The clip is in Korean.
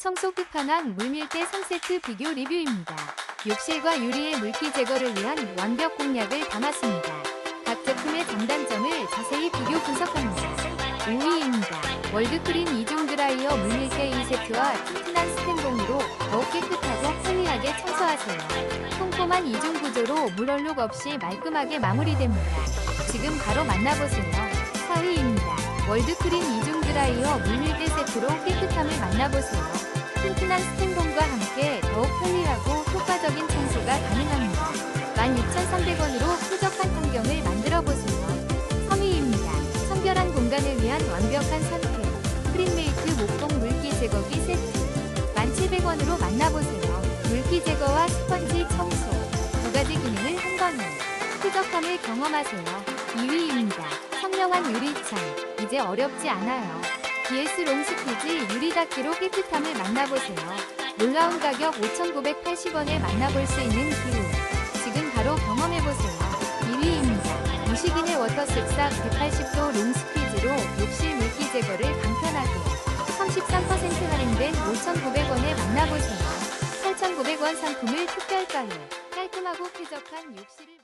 청소 끝판왕 물밀대 3세트 비교 리뷰입니다. 욕실과 유리의 물기 제거를 위한 완벽 공략을 담았습니다. 각 제품의 장단점을 자세히 비교 분석합니다. 5위입니다. 월드크린 2종 드라이어 물밀대 2세트와 튼튼한 스텐봉으로 더욱 깨끗하고 편리하게 청소하세요. 꼼꼼한 2종 구조로 물 얼룩 없이 말끔하게 마무리됩니다. 지금 바로 만나보세요. 4위입니다. 월드크린 2종 드라이어 물밀대 세트로 깨끗함을 만나보세요. 튼튼한 스텐봉과 함께 더욱 편리하고 효과적인 청소가 가능합니다. 16,300원으로 쾌적한 환경을 만들어 보세요. 3위입니다. 청결한 공간을 위한 완벽한 선택. 프린메이트 목공 물기 제거기 세트. 1,700원으로 만나보세요. 물기 제거와 스펀지 청소. 두 가지 기능을 한 번에. 쾌적함을 경험하세요. 2위입니다. 선명한 유리창. 이제 어렵지 않아요. BS 롱스퀴즈 유리닦기로 깨끗함을 만나보세요. 놀라운 가격 5,980원에 만나볼 수 있는 기후. 지금 바로 경험해보세요. 2위입니다. 무식인의 워터 쓱싹 180도 롱스퀴즈로 욕실 물기 제거를 간편하게. 33% 할인된 5,900원에 만나보세요. 8,900원 상품을 특별가에 깔끔하고 쾌적한 욕실을